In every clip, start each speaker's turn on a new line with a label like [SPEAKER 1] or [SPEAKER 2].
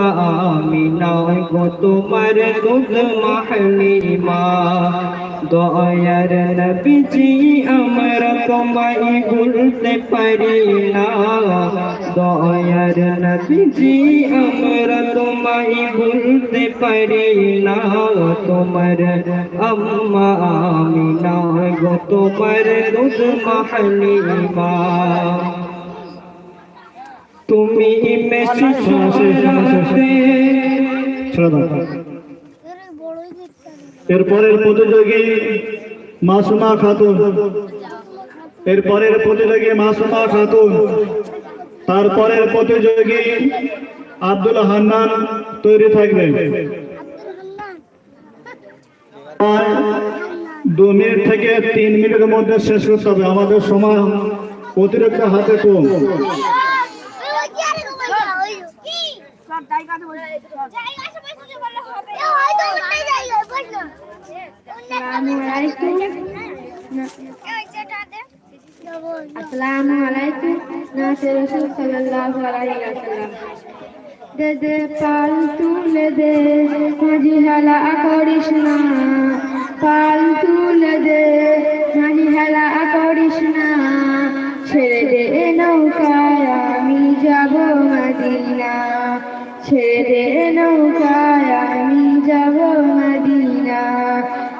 [SPEAKER 1] আমি নয় গো তোমার দুধ মাহলিমা দয়ার নবীজি আমরা তোমায় ভুলতে পারি না দয়ার নবীজি আমরা তোমায় ভুলতে পারি না তোমার আম্মা আমি নয় গো তোমার দুধ মাহলিমা তুমি
[SPEAKER 2] এরপরের প্রতিযোগী মাসুমা খাতুন। এরপরের প্রতিযোগী মাসুমা খাতুন। তারপরের প্রতিযোগী আব্দুল হান্নান তৈরি থাকবে। দু মিনিট থেকে তিন মিনিটের মধ্যে শেষ করতে হবে। আমাদের সময় অতিরিক্ত হাতে কম
[SPEAKER 3] আসসালামু আলাইকুম। নাসে রসুল সাল্লাল্লাহু আলাইহি ওয়াসাল্লাম। দে দে পাল তুলে দে মাঝি হেলা করিস না। পাল তুলে দে মাঝি হেলা করিস না। ছেড়ে দে নৌকায় ছেড়ে নৌকায় আমি যাব মদিনা।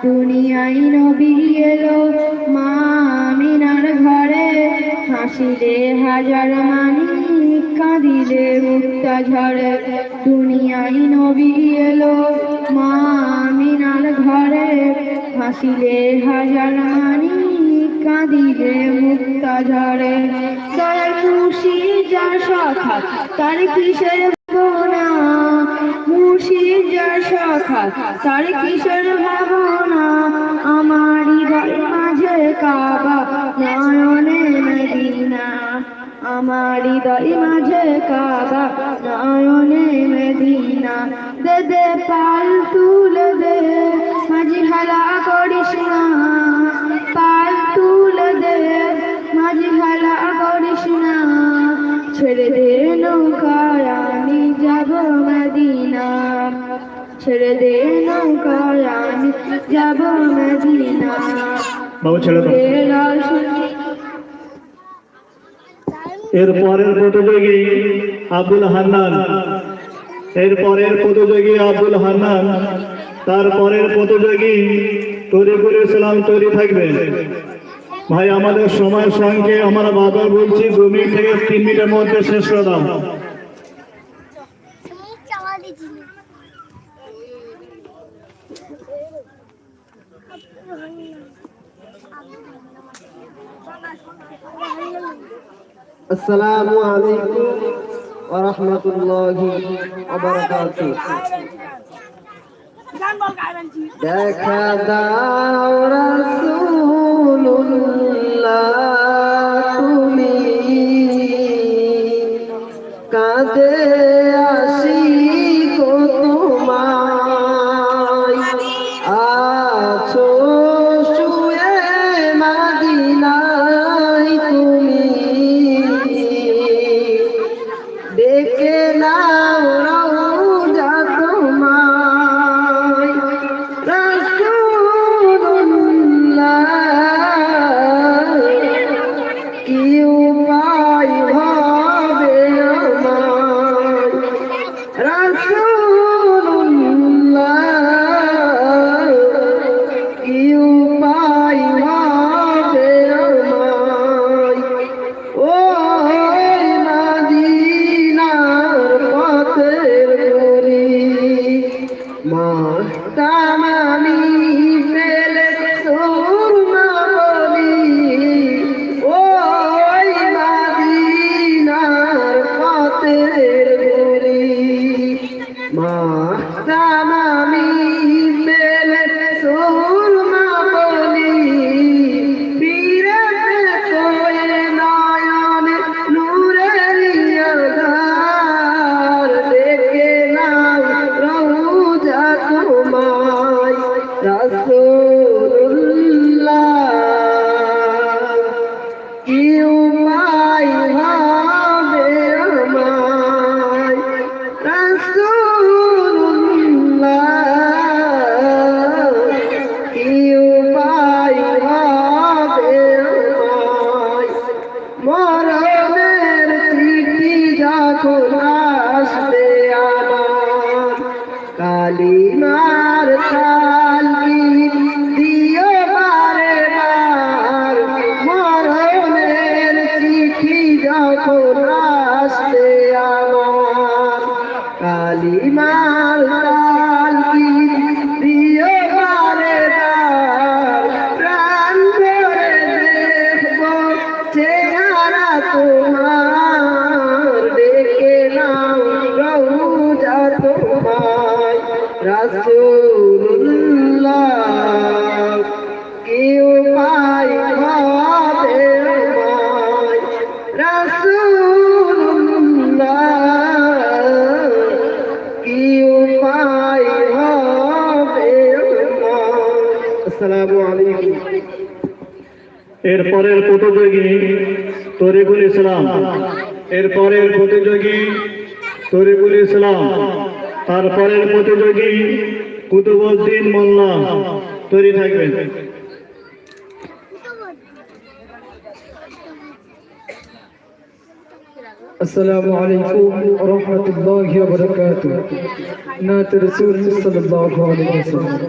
[SPEAKER 3] দুনিয়ায় নবী এলো মা আমিনার ঘরে। হাসিলে হাজার মানি কাঁদিলে মুক্তা ঝরে। দুনিয়ায় নবী এলো মা আমিনার ঘরে। হাসিলে হাজার মানি কাঁদিলে মুক্তা ঝরে। দয়ার খুশি যার সখা, তার কিসের সখা তার ভাবনা? আমারই বাড়ির মাঝে কাবা, নয়নে মদিনা। আমার হৃদয় মাঝে কাবা, নয়নে মদিনা। দে দে, পাল তুলে দে মাঝি হালা করিস না।
[SPEAKER 2] বাবু, ছেড়ে দাও। এর পরের প্রতিযোগী আব্দুল হান্নান। এর পরের প্রতিযোগী আব্দুল হান্নান। তারপরের প্রতিযোগী তরিকুল ইসলাম তৈরি থাকবে। ভাই, আমাদের সময় সঙ্গে আমরা বাবা বলছি দু মিনিট থেকে তিন মিনিটের মধ্যে শেষ করে
[SPEAKER 1] আসসালামু আলাইকুম ওয়া রাহমাতুল্লাহি ওয়া বারাকাতুহু দেখা দাও রাসূলুল্লাহ কালিমার
[SPEAKER 2] এর পরের প্রতিযোগী তরিকুল ইসলাম এর পরের প্রতিযোগী তরিকুল ইসলাম তারপরের প্রতিযোগী কুতুবুদ্দিন মোল্লা তৈরি থাকবেন
[SPEAKER 4] السلام عليكم ورحمة الله وبركاته نات رسول صلى الله عليه وسلم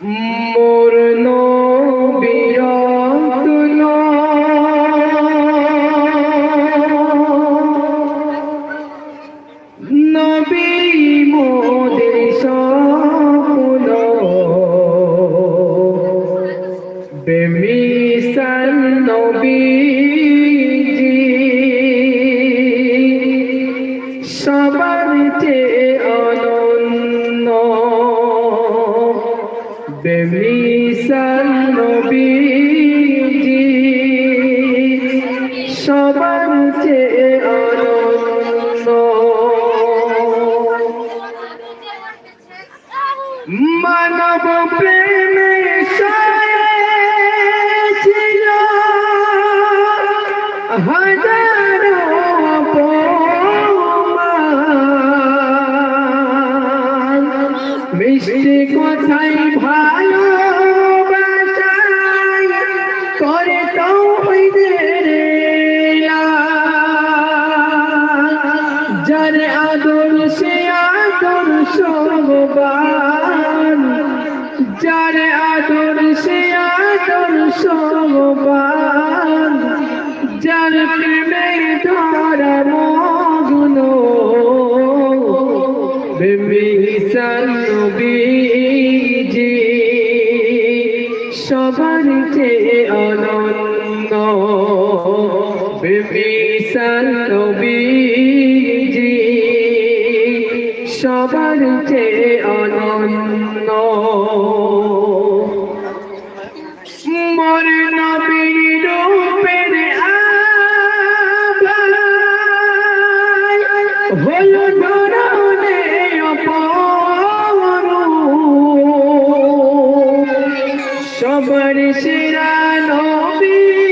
[SPEAKER 4] মোর নবীর বেমিসাল নবীজি যার আদর, সে আদর সবান যার প্রেমে ধরা মগ্ন। বিমিসান নবীজি, সবার চেয়ে অনন্য বিমিসান নবীজি সবার সেরা নবী।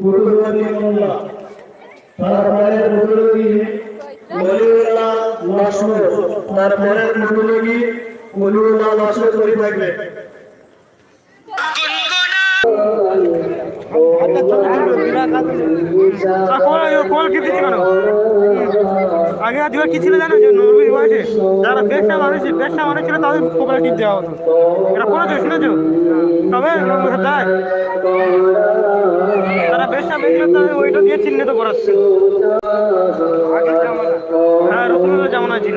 [SPEAKER 2] কুতুবুদ্দিন মোল্লা তারপরের প্রতিযোগী ওলিউল্লাহ লক্ষ্মণ। তারপরের প্রতিযোগী ওলিউল্লাহ লক্ষ্মণ তৈরি থাকবে।
[SPEAKER 5] দিচ্ছি কেন আগে আজকে কি ছিল জানো যে নবীর বয়সে যারা বেশটা মানুষ বেশটা মানুষ ছিল তাদের কপালে টিপ দেওয়া হতো এটা করেছ শুনেছো তবে দেয় তারা বেশটা বেশি তাদের ওইটা দিয়ে চিহ্নিত করাচ্ছে হ্যাঁ রসুলের জামানা ছিল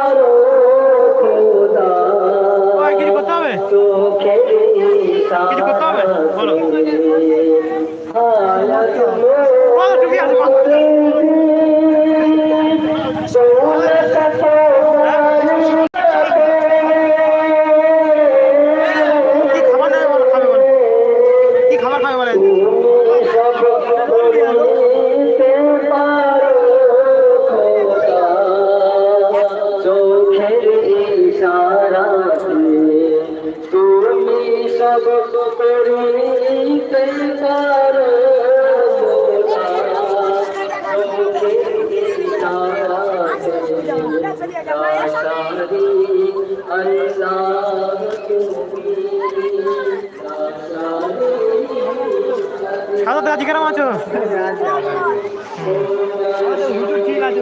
[SPEAKER 5] সাদা দাদি কেরম আছো? ঠিক
[SPEAKER 1] খাচ্ছে